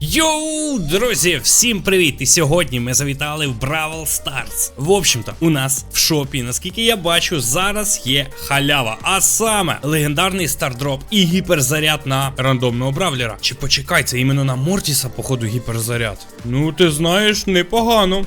Йоу, друзі, всім привіт! І сьогодні ми завітали в Бравл Stars. В общем-то, у нас в шопі, наскільки я бачу, зараз є халява. А саме легендарний стардроп і гіперзаряд на рандомного бравлера. Чи почекай, це іменно на Мортіса, походу, гіперзаряд. Ну, ти знаєш, непогано.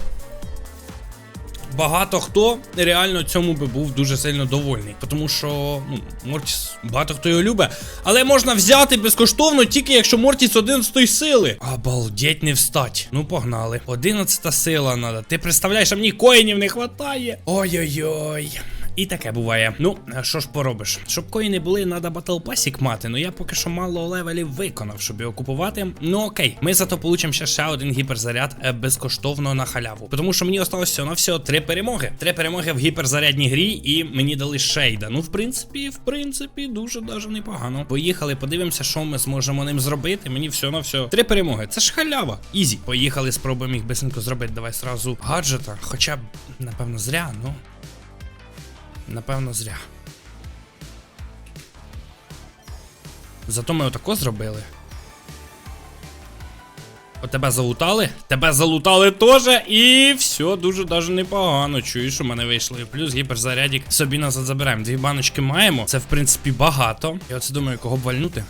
Багато хто реально цьому би був дуже сильно довольний. Тому що ну, Мортіс багато хто його любить. Але можна взяти безкоштовно, тільки якщо Мортіс 11 сили. Обалдеть не встать. Ну погнали. 11 сила надо. Ти представляєш, а мені коїнів не хватає. Ой-ой-ой. І таке буває. Ну, що ж поробиш? Щоб коїни були, треба батл пасік мати. Ну я поки що мало левелів виконав, щоб його купувати. Ну окей, ми зато получимо ще, ще один гіперзаряд е, безкоштовно на халяву. Тому що мені осталось всього на всього три перемоги. Три перемоги в гіперзарядній грі, і мені дали шейда. Ну, в принципі, в принципі, дуже даже непогано. Поїхали, подивимося, що ми зможемо ним зробити. Мені все на все. Три перемоги. Це ж халява. Ізі. Поїхали, спробуємо їх бисенько зробити. Давай сразу гаджета. Хоча б, напевно, зря, ну. Напевно, зря. Зато ми отако зробили. О, тебе залутали? Тебе залутали теж, і все дуже даже непогано. Чуєш, у мене вийшло. І плюс гіперзарядік собі назад забираємо. Дві баночки маємо. Це в принципі багато. Я оце думаю, кого б вальнути.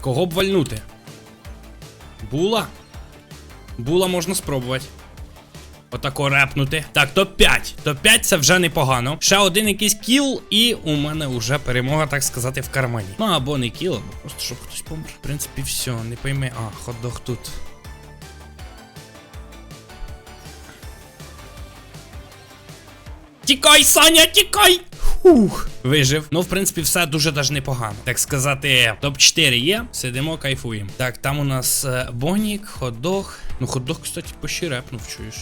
Кого б вальнути? Була? Була можна спробувати. Отако репнути. Так, топ-5. Топ-5 це вже непогано. Ще один якийсь кіл, і у мене вже перемога, так сказати, в кармані. Ну або не кіл, або просто щоб хтось помер. В принципі, все, не пойми. А, хот-дог тут. Тікай, Саня, тікай! Фух, вижив. Ну, в принципі, все дуже даже непогано. Так сказати, топ-4 є. Сидимо, кайфуємо. Так, там у нас е, Бонік, хот-дог. Ну, хот-дог, кстати, почти репнув, чуєш.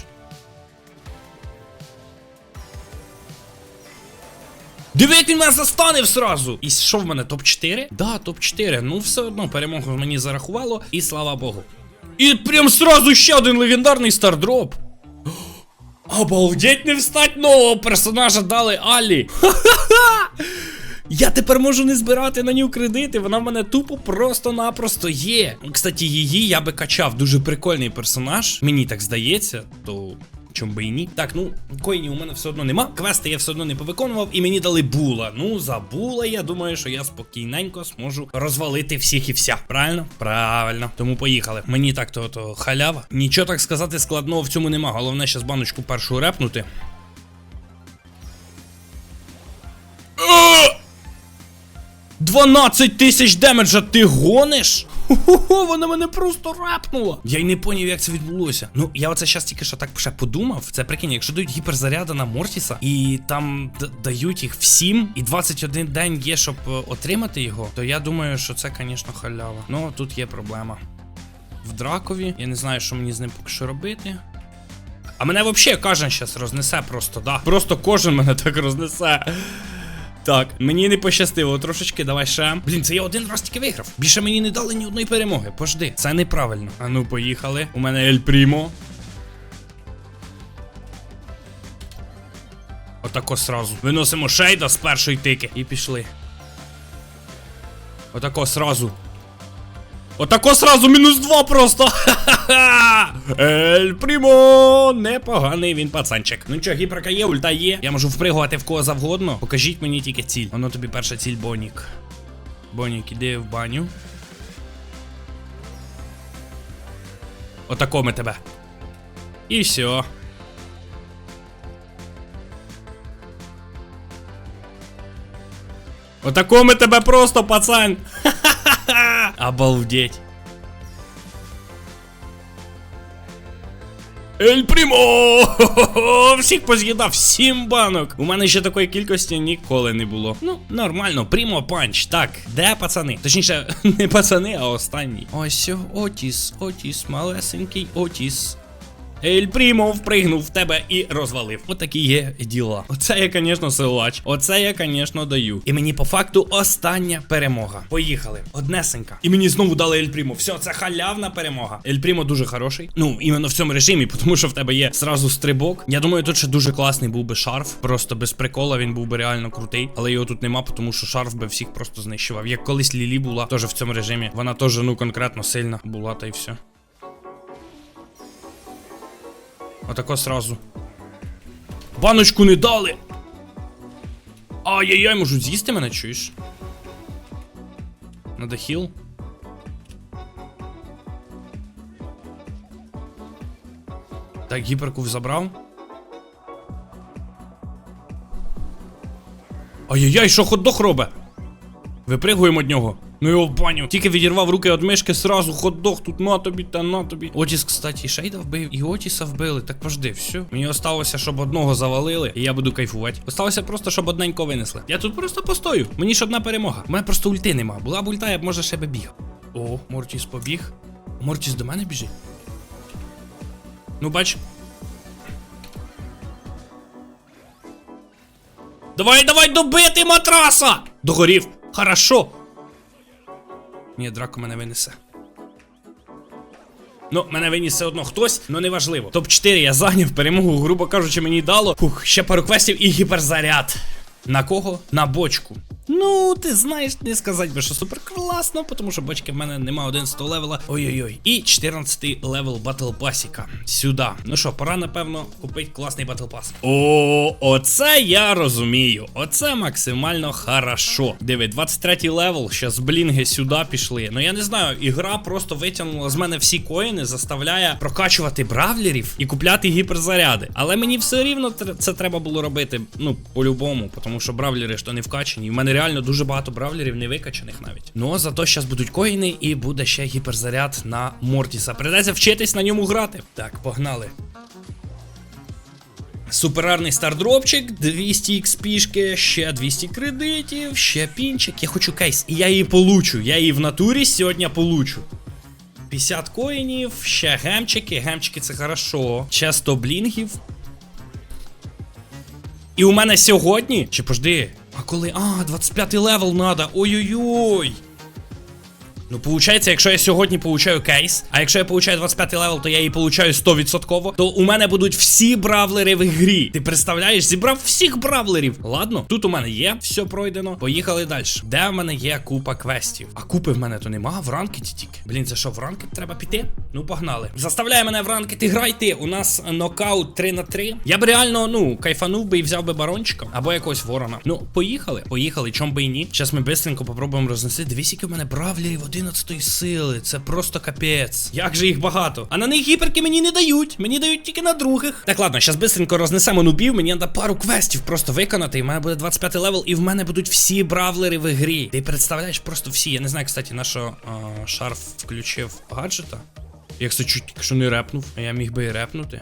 Диви, як він мене застанив сразу! І що в мене топ-4? Да, топ-4. Ну, все одно перемогу мені зарахувало, і слава Богу. І прям сразу ще один легендарний стардроп. Обалдеть не встать нового персонажа дали Алі. Ха-ха-ха! Я тепер можу не збирати на нього кредити, вона в мене тупо просто-напросто є. Кстати, її я би качав. Дуже прикольний персонаж. Мені так здається, то. Чом би і ні. Так, ну, коїнів у мене все одно нема. Квести я все одно не повиконував, і мені дали була. Ну, за була, я думаю, що я спокійненько зможу розвалити всіх і вся. Правильно? Правильно. Тому поїхали. Мені так то, то халява. Нічого так сказати складного в цьому нема. Головне, зараз баночку першу репнути. Е! 12 тисяч демеджа ти гониш? Хо-хо-хо, вона мене просто рапнула. Я й не поняв, як це відбулося. Ну, я оце щас тільки що так ще подумав. Це прикинь, якщо дають гіперзаряди на Мортіса, і там дають їх всім, і 21 день є, щоб е, отримати його, то я думаю, що це, звісно, халява. Ну, тут є проблема. В дракові. Я не знаю, що мені з ним поки що робити. А мене взагалі кожен щас рознесе просто, да. Просто кожен мене так рознесе. Так, мені не пощастило трошечки, давай ще. Блін, це я один раз тільки виграв. Більше мені не дали ні одної перемоги. Пожди, це неправильно. А ну, поїхали. У мене Ель Прімо. Отако сразу. Виносимо шейда з першої тики. І пішли. Отако сразу. Отако сразу мінус два просто. Ха-ха-ха! Ель Прімо! Непоганий він пацанчик. Ну що, гіперка є, ульта є. Я можу впригувати в кого завгодно. Покажіть мені тільки ціль. Воно тобі перша ціль Бонік. Бонік, іди в баню. Отако ми тебе. І все. Отако ми тебе просто, пацан. Ха-ха-ха! Обалдеть. Ель Прімо! Всіх поз'їдав, сім банок. У мене ще такої кількості ніколи не було. Ну, нормально, Прімо панч. Так, де пацани? Точніше, не пацани, а останній. Ось Отіс, Отіс, малесенький Отіс. Ель Прімо впригнув в тебе і розвалив. Отакі є діла. Оце я, звісно, силач. Оце я, звісно, даю. І мені по факту остання перемога. Поїхали. Однесенька. І мені знову дали Ель Прімо. Все, це халявна перемога. Ель Прімо дуже хороший. Ну, іменно в цьому режимі, тому що в тебе є зразу стрибок. Я думаю, тут ще дуже класний був би шарф. Просто без прикола він був би реально крутий. Але його тут нема, тому що шарф би всіх просто знищував. Як колись Лілі була, теж в цьому режимі. Вона теж, ну, конкретно сильна була, та й все. Отако сразу. Баночку не дали. Ай-яй-яй, можуть з'їсти мене, чуєш? Надо хіл. Так, гіперку забрав. Ай-яй-яй, що хот-дог робить? Випригуємо від нього. Ну його в баню. Тільки відірвав руки від мишки, сразу хот-дог, тут на тобі та на тобі. Отіс, кстати, Шейда вбив, і Отіса вбили. Так пожди, все. Мені осталося, щоб одного завалили, і я буду кайфувати. Осталося просто, щоб одненько винесли. Я тут просто постою. Мені ж одна перемога. У мене просто ульти нема. Була б ульта, я б може ще би бігав. О, Мортіс побіг. Мортіс до мене біжить. Ну, бач. Давай, давай добити матраса! Догорів. Хорошо. Ні, драко мене винесе. Ну, мене виніс все одно хтось, але неважливо. Топ-4 я зайняв перемогу, грубо кажучи, мені дало. Фух, ще пару квестів і гіперзаряд. На кого? На бочку. Ну, ти знаєш, не сказати би, що супер класно, тому що бочки в мене нема 11 левела. Ой-ой-ой. І 14 левел батл пасіка. Сюди. Ну що, пора, напевно, купити класний батл пас. О, оце я розумію. Оце максимально хорошо. Диви, 23 левел, щас блінги сюди пішли. Ну я не знаю, ігра просто витягнула з мене всі коїни, заставляє прокачувати бравлерів і купляти гіперзаряди. Але мені все рівно це треба було робити, ну, по-любому, тому що бравлери ж то не вкачані. У мене реально дуже багато бравлерів не викачаних навіть. Ну зато зараз будуть коїни і буде ще гіперзаряд на Мортіса. Придеться вчитись на ньому грати. Так, погнали. Суперарний стардропчик, 200 XP, ще 200 кредитів, ще пінчик. Я хочу кейс, і я її получу. Я її в натурі сьогодні получу. 50 коїнів, ще гемчики. Гемчики це хорошо. Ще 100 блінгів. І у мене сьогодні. Чи пожди? А коли. А, 25 левел надо. Ой-ой-ой. Ну, получається, якщо я сьогодні получаю кейс, а якщо я получаю 25 левел, то я її получаю 100%, то у мене будуть всі бравлери в грі. Ти представляєш, зібрав всіх бравлерів. Ладно, тут у мене є, все пройдено. Поїхали далі. Де в мене є купа квестів? А купи в мене то нема, в ранкеті тільки. Блін, це що, в ранкет треба піти? Ну, погнали. Заставляй мене в ранкет грайте. У нас нокаут 3 на 3. Я б реально, ну, кайфанув би і взяв би барончика або якогось ворона. Ну, поїхали, поїхали, чом би і ні. Зараз ми бистренько попробуємо рознести. Дивись, які в мене бравлерів 11 сили. Це просто капець. Як же їх багато. А на них гіперки мені не дають. Мені дають тільки на других. Так, ладно, зараз бистренько рознесемо нубів. Мені треба пару квестів просто виконати. І в мене буде 25 левел, і в мене будуть всі бравлери в грі. Ти представляєш просто всі. Я не знаю, кстати, на що шарф включив гаджета. Я, кстати, чуть тільки що не репнув, а я міг би і репнути.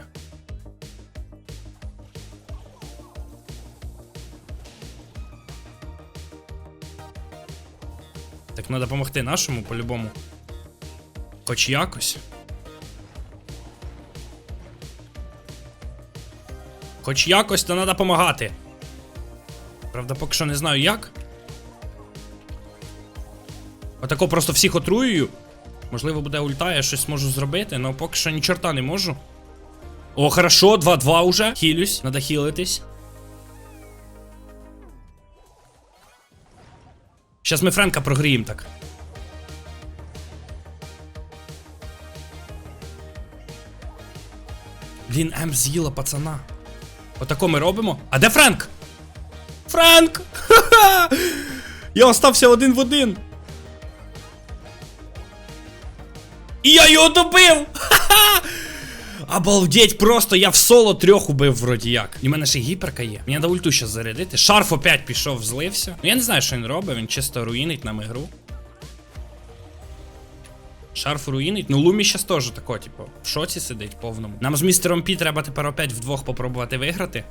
Так треба допомогти нашому по-любому. Хоч якось. Хоч якось, то треба допомагати. Правда, поки що не знаю як. Отако просто всіх отруюю. Можливо, буде ульта, я щось можу зробити, але поки що ні чорта не можу. О, хорошо, 2-2 уже. Хілюсь, треба хілитись. Щас ми Френка прогріємо так. Блін, М з'їла пацана. Отако ми робимо. А де Френк? Френк! Ха-ха! Я остався один в один. І я його добив! Ха-ха! Обалдеть, просто я в соло трьох убив вроді як. І в мене ще гіперка є. Мені треба ульту щас зарядити. Шарф опять пішов, злився. Ну я не знаю, що він робить, він чисто руїнить нам ігру. Шарф руїнить. Ну Лумі щас теж тако, типу, в шоці сидить повному. Нам з містером Пі треба тепер опять вдвох попробувати виграти.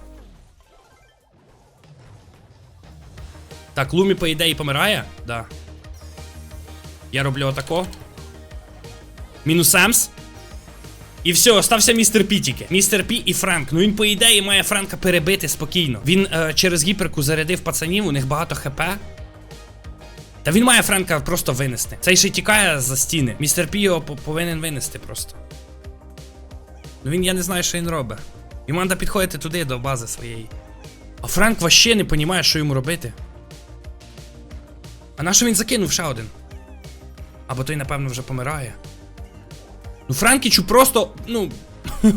Так, Лумі, по ідеї, помирає? Да. Я роблю отако. Мінус Емс. І все, остався містер Пі тільки. Містер Пі і Френк. Ну він, по ідеї, має Френка перебити спокійно. Він е, через гіперку зарядив пацанів, у них багато хп. Та він має Френка просто винести. Цей ще тікає за стіни. Містер Пі його повинен винести просто. Ну він я не знаю, що він робить. Йому треба підходити туди до бази своєї. А Френк вообще не розуміє, що йому робити. А на що він закинув ще один? Або той, напевно, вже помирає. Ну, Франкічу просто, ну.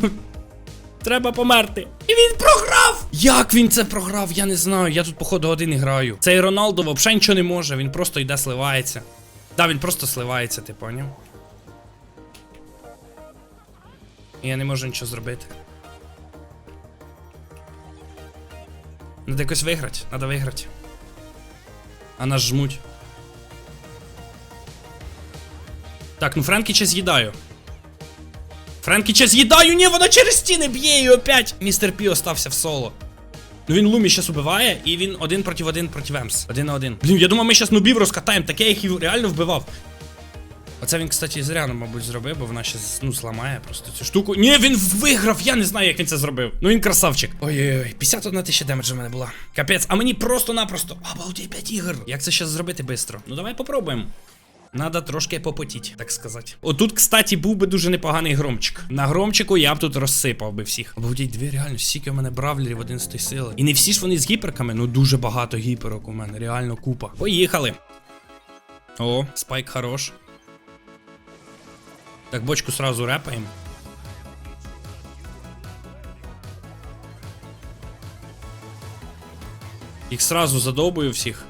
Треба померти. І він програв! Як він це програв? Я не знаю. Я тут, походу, один і граю. Цей Роналдо взагалі нічого не може, він просто йде сливається. Да, він просто сливається, ти поняв? І я не можу нічого зробити. Надо якось виграти, надо виграти. А нас жмуть. Так, ну Френкіча з'їдаю. Френкіча з'їдаю, ні, вона через стіни б'є і опять. Містер Пі остався в соло. Ну він Лумі щас убиває, і він один проти один проти Емс. Один на один. Блін, я думав, ми щас нубів розкатаємо, таке я їх реально вбивав. Оце він, кстати, зря, ну, мабуть, зробив, бо вона щас, ну, зламає просто цю штуку. Ні, він виграв, я не знаю, як він це зробив. Ну він красавчик. Ой-ой-ой, 51 тисяча демеджа в мене була. Капець, а мені просто-напросто. Обалдеть, 5 ігор. Як це щас зробити швидко? Ну давай попробуємо. Надо трошки попотіть, так сказати. Отут, кстати, був би дуже непоганий громчик. На громчику я б тут розсипав би всіх. Обалдіть, дві реально, стільки у мене бравлерів 11 сили. І не всі ж вони з гіперками, ну дуже багато гіперок у мене, реально купа. Поїхали. О, спайк хорош. Так, бочку сразу репаємо. Їх сразу задовбую всіх.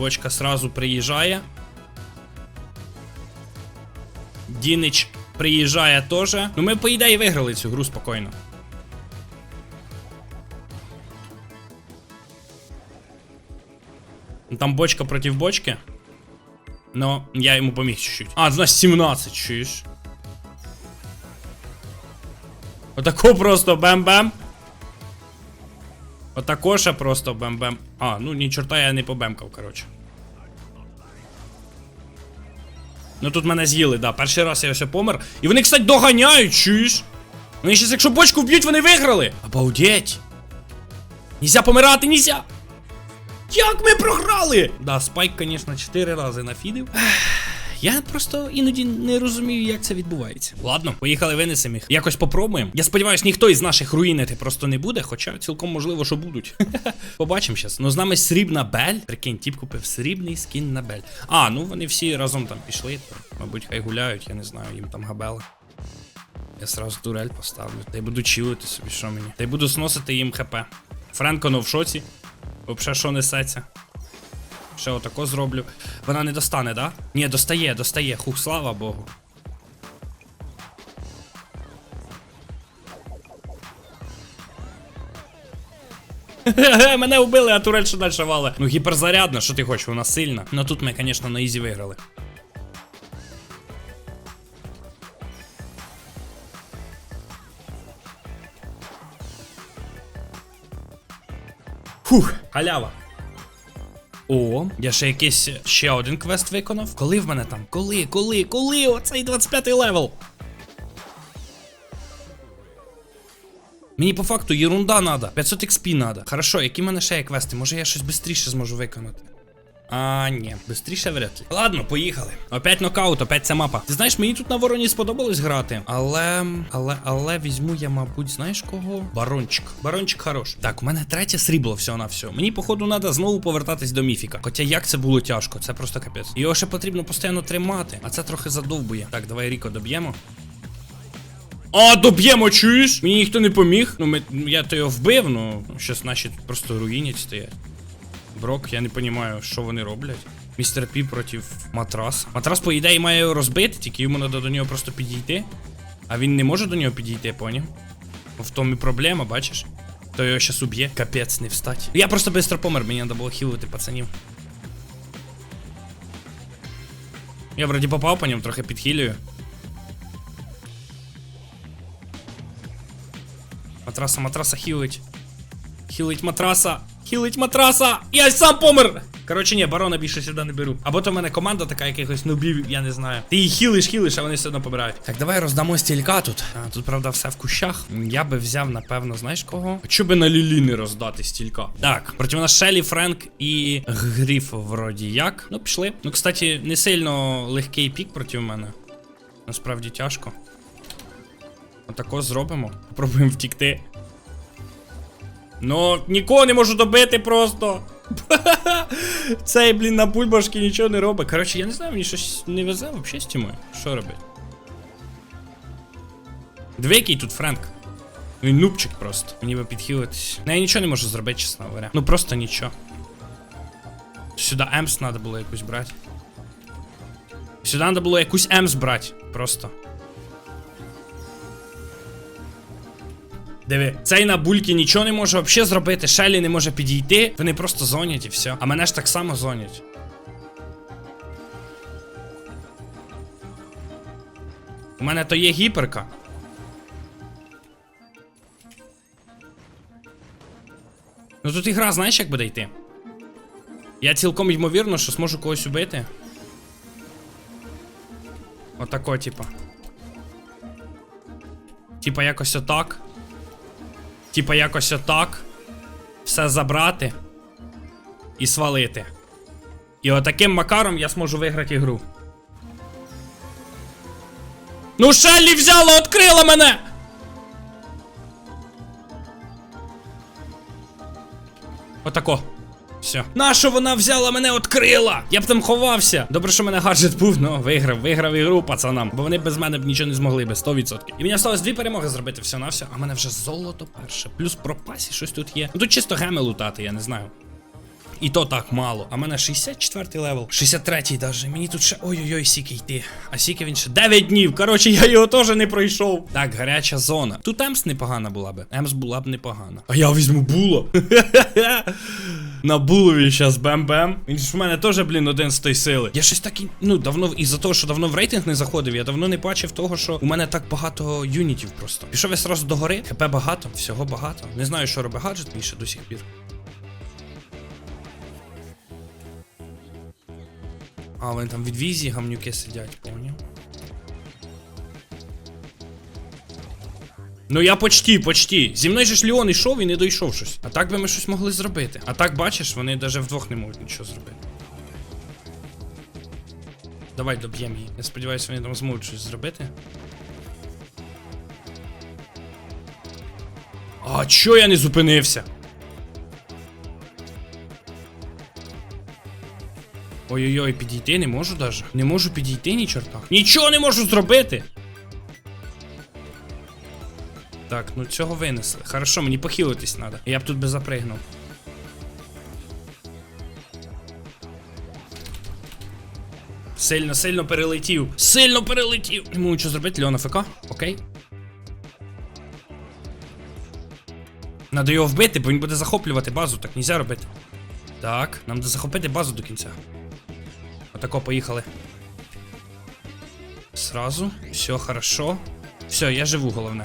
Бочка сразу приїжджає. Дінич приїжджає теж. Ну ми, по ідеї, виграли цю гру спокійно. Ну, Там бочка проти бочки. Но я йому поміг чуть-чуть. А, нас 17, чуєш. Отако просто бем-бем. Отако ще просто бем-бем. А, ну ні чорта я не побемкав, коротше. Ну тут мене з'їли, да. Перший раз я ще помер. І вони, кстати, доганяють, чуєш? Вони щас, якщо бочку вб'ють, вони виграли. Обалдеть. Нельзя помирати, нельзя. Як ми програли? Да, спайк, звісно, 4 рази нафідив. Я просто іноді не розумію, як це відбувається. Ладно, поїхали, винесемо їх. Якось попробуємо. Я сподіваюся, ніхто із наших руїнити просто не буде, хоча цілком можливо, що будуть. Побачимо зараз. Ну з нами срібна бель. Прикинь, тіп купив срібний скін на бель. А, ну вони всі разом там пішли, то, мабуть, хай гуляють, я не знаю, їм там габела. Я сразу турель поставлю. Та й буду чилити собі, що мені. Та й буду сносити їм хп. Френконо в шоці. Вообще, що несеться? Ще отако зроблю. Вона не достане, да? Ні, достає, достає. Хух, слава Богу. Мене вбили, а турель ще далі вали. Ну гіперзарядна, що ти хочеш, вона сильна. Ну тут ми, звісно, на ізі виграли. Фух, халява. О, я ще якийсь ще один квест виконав. Коли в мене там? Коли, коли, коли? Оцей 25 левел. Мені по факту ерунда надо. 500 XP надо. Хорошо, які в мене ще є квести? Може я щось швидше зможу виконати. А, ні, бистріше вряд ли. Ладно, поїхали. Опять нокаут, опять ця мапа. Ти знаєш, мені тут на вороні сподобалось грати. Але. Але, але візьму я, мабуть, знаєш кого? Барончик. Барончик хорош. Так, у мене третє срібло всього на все. Мені, походу, треба знову повертатись до міфіка. Хоча як це було тяжко, це просто капець. Його ще потрібно постійно тримати, а це трохи задовбує. Так, давай Ріко доб'ємо. А, доб'ємо, чуєш? Мені ніхто не поміг. Ну, ми, я то його вбив, ну щас наші просто руїнять стоять. Брок, я не розумію, що вони роблять. Містер Пі проти матрас. Матрас, по ідеї, має розбити, тільки йому треба до нього просто підійти. А він не може до нього підійти, поняв? В тому і проблема, бачиш? То його щас уб'є. Капець, не встать. Я просто швидко помер, мені треба було хілити пацанів. Я вроді попав по ньому, трохи підхилюю. Матраса, матраса хілить. Хілить матраса. Хілить матраса! Я сам помер! Коротше, ні, барона більше сюди не беру. Або то в мене команда така якихось нубів, я не знаю. Ти їх хілиш, хілиш, а вони все одно помирають. Так, давай роздамо стілька тут. А, тут, правда, все в кущах. Я би взяв, напевно, знаєш кого? Чо би на Лілі не роздати стілька? Так, проти нас Шелі, Френк і Гріф, вроді як. Ну, пішли. Ну, кстати, не сильно легкий пік проти мене. Насправді тяжко. Отако зробимо. Попробуємо втікти. Ну, нікого не можу добити просто. Цей, блін, на бульбашки нічого не робить. Коротше, я не знаю, мені щось не везе взагалі з тімою. Що робить? Диви, який тут Френк. Він нубчик просто. Мені би підхилитись. Ну, я нічого не можу зробити, чесно говоря. Ну просто нічого. Сюди Емс треба було якусь брати. Сюди треба було якусь Емс брати. Просто. Диви, цей на бульки нічого не може взагалі зробити, Шелі не може підійти, вони просто зонять і все. А мене ж так само зонять. У мене то є гіперка. Ну тут ігра, знаєш, як буде йти? Я цілком ймовірно, що зможу когось убити. Отако, типа. Типа якось отак. Типа якось отак. Все забрати. І свалити. І отаким макаром я зможу виграти ігру. Ну, Шеллі взяла, відкрила мене! Отако. Все. Нащо вона взяла мене відкрила? Я б там ховався. Добре, що мене гаджет був, ну виграв, виграв ігру пацанам. Бо вони без мене б нічого не змогли би, 100%. І мені осталось дві перемоги зробити все на все. А мене вже золото перше. Плюс пропасі щось тут є. Ну тут чисто геми лутати, я не знаю. І то так мало. А мене 64 левел. 63-й даже. Мені тут ще. Ой-ой-ой, сіки йти. А сіки він ще 9 днів. Коротше, я його теж не пройшов. Так, гаряча зона. Тут Емс непогана була би. Емс була б непогана. А я візьму було. На булові щас бем-бем. Він ж в мене теж, блін, один з тої сили. Я щось так і, ну, давно, із-за того, що давно в рейтинг не заходив, я давно не бачив того, що у мене так багато юнітів просто. Пішов я сразу до гори, хп багато, всього багато. Не знаю, що робить гаджет мій ще до сих пір. А, вони там від візі гамнюки сидять, поняв. Ну я почти, почти. Зі мною же ж Леон йшов і не дійшов щось. А так би ми щось могли зробити. А так бачиш, вони навіть вдвох не можуть нічого зробити. Давай доб'ємо її. Я сподіваюся, вони там зможуть щось зробити. А чо я не зупинився? Ой-ой-ой, підійти не можу даже. Не можу підійти ні чорта. Нічого не можу зробити. Так, ну цього винесли. Хорошо, мені похилитись треба. Я б тут би запригнув. Сильно, сильно перелетів. Сильно перелетів. Йому що зробити, Леона ФК? Окей. Надо його вбити, бо він буде захоплювати базу, так нельзя робити. Так, нам треба захопити базу до кінця. Отако, поїхали. Сразу. Все, хорошо. Все, я живу, головне.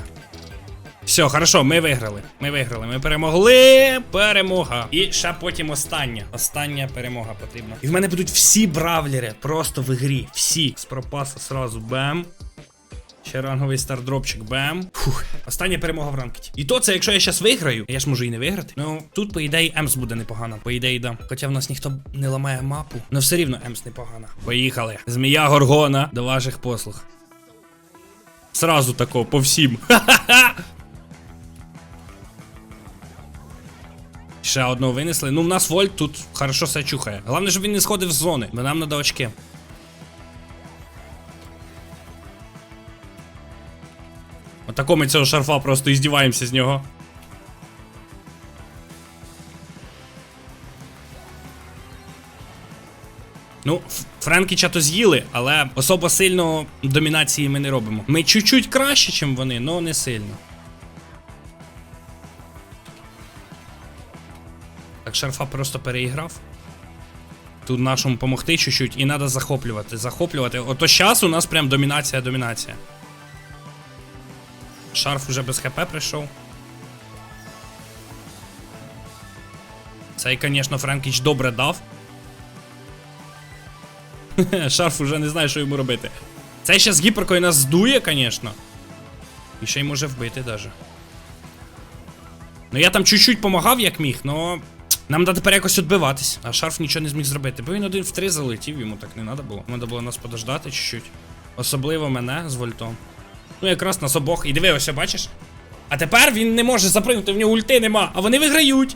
Все, хорошо, ми виграли. Ми виграли. Ми перемогли. Перемога. І ще потім остання. Остання перемога потрібна. І в мене будуть всі бравлери. Просто в ігрі. Всі. З пропаса сразу бем. Ще ранговий стардропчик, бем. Фух. Остання перемога в ранкеті. І то це, якщо я зараз виграю, я ж можу і не виграти. Ну, тут, по ідеї, Емс буде непогано. По ідеї, да. Хоча в нас ніхто не ламає мапу. Ну все рівно Емс непогана. Поїхали. Змія Горгона до ваших послуг. Сразу тако, по всім. Ще одного винесли. Ну, в нас Вольт тут хорошо все чухає. Головне, щоб він не сходив з зони, бо нам надо очки. Отако ми цього шарфа просто іздіваємося з нього. Ну, Френкіча то з'їли, але особо сильно домінації ми не робимо. Ми чуть-чуть краще, ніж вони, але не сильно. Так, шарфа просто переіграв. Тут нашому помогти чуть-чуть і треба захоплювати. Захоплювати. Ото зараз у нас прям домінація, домінація. Шарф уже без хп прийшов. Цей, звісно, Френкіч добре дав. Шарф уже не знає, що йому робити. Цей ще з гіперкою нас здує, звісно. І ще й може вбити даже. Ну я там чуть-чуть помагав, як міг, но. Нам треба тепер якось відбиватись, а шарф нічого не зміг зробити, бо він один в три залетів, йому так не треба було. Треба було нас подождати чуть-чуть. Особливо мене з вольтом. Ну, якраз нас обох. І диви, ось бачиш? А тепер він не може запригнути, в нього ульти нема, а вони виграють.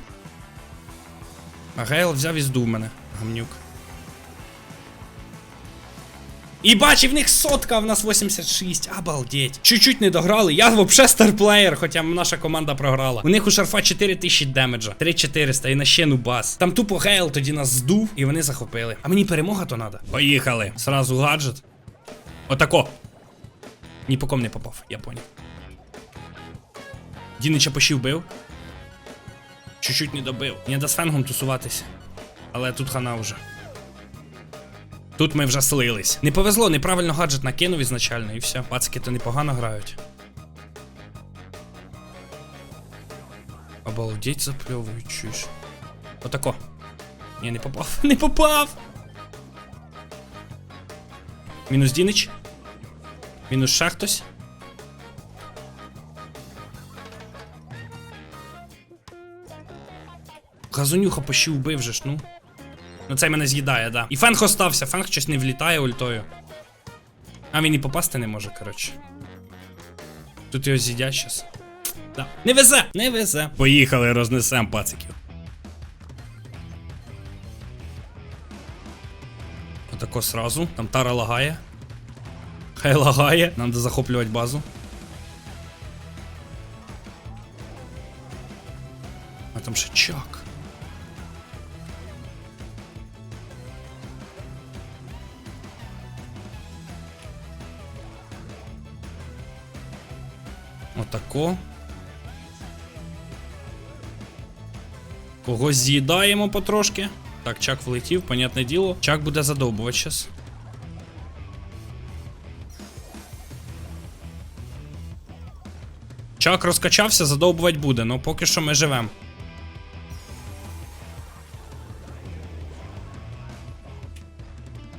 А Гейл взяв і здув мене, гамнюк. І бачив, в них сотка, а в нас 86. Обалдеть. Чуть-чуть не дограли. Я вообще старплеєр, хоча наша команда програла. У них у шарфа 4000 демеджа, 3400 і на ще нубас. Там тупо Гейл тоді нас здув, і вони захопили. А мені перемога то надо. Поїхали. Сразу гаджет. Отако. Ні по ком не попав, я поняв. Дінича пощі вбив. Чуть-чуть не добив. Не до з фенгом тусуватися. Але тут хана вже. Тут ми вже слились. Не повезло, неправильно гаджет накинув ізначально, і все. Пацики то непогано грають. Обалдеть запльовують, чуєш. Отако. Ні, не попав. Не попав! Мінус Дінич. Мінус ще хтось. Газонюха пощі вбив же ж, ну. Ну цей мене з'їдає, да. І фенг остався, фенг щось не влітає ультою. А він і попасти не може, коротше. Тут його з'їдять щас. Да. Не везе! Не везе. Поїхали, рознесем пациків. Отако сразу. Там тара лагає. Хай лагає. Нам треба захоплювати базу. А там ще чак. Отако. Когось з'їдаємо потрошки. Так, чак влетів, понятне діло. Чак буде задовбувати щас. Чак розкачався, задовбувати буде, але поки що ми живемо.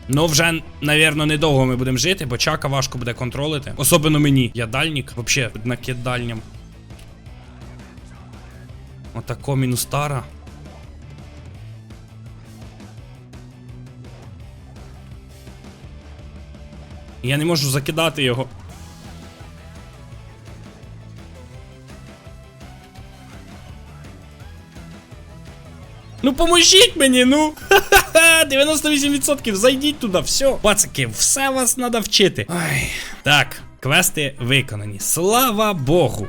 Ну, вже, навірно, недовго ми будемо жити, бо чака важко буде контролити. Особливо мені. Я дальник, взагалі, накид дальням. Отако мінус тара. Я не можу закидати його. Ну поможіть мені, ну! Ха-ха-ха! 98% зайдіть туди, все. Пацики, все вас треба вчити. Ай. Так, квести виконані. Слава Богу.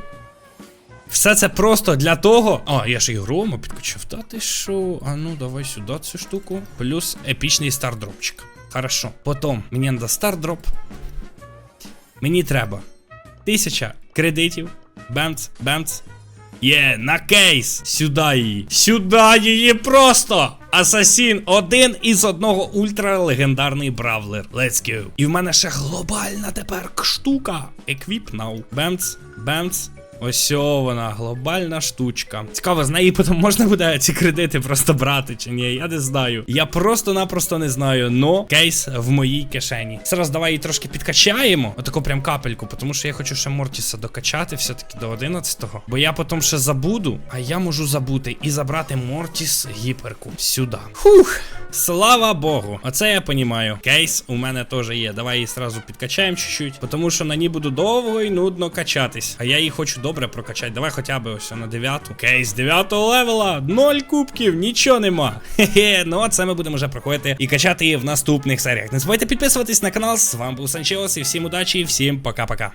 Все це просто для того. А, я ж і грома підкачав. Та ти що? А ну давай сюди цю штуку. Плюс епічний стардропчик. Хорошо. Потім мені треба стардроп. Мені треба тисяча кредитів. Бемц, бемц. Є, на кейс! Сюда її. Сюда її просто! Асасін один із одного ультралегендарний бравлер. Let's go. І в мене ще глобальна тепер штука. Equip now. Бенц, бемц. Ось вона, глобальна штучка. Цікаво, з неї потім можна буде ці кредити просто брати чи ні? Я не знаю. Я просто-напросто не знаю. Но кейс в моїй кишені. Зараз давай її трошки підкачаємо. Отаку прям капельку, тому що я хочу ще Мортіса докачати все-таки до 11-го. Бо я потім ще забуду, а я можу забути і забрати Мортіс гіперку сюди. Фух. Слава Богу. Оце я понімаю. Кейс у мене теж є. Давай її сразу підкачаємо чуть-чуть. Тому що на ній буду довго і нудно качатись. А я її хочу добре прокачати. Давай хоча б ось на 9. Кейс 9 левела. Ноль кубків, нічого нема. Хе-хе, ну а це ми будемо вже проходити і качати її в наступних серіях. Не забувайте підписуватись на канал. З вами був Санчеос, і всім удачі, і всім пока-пока.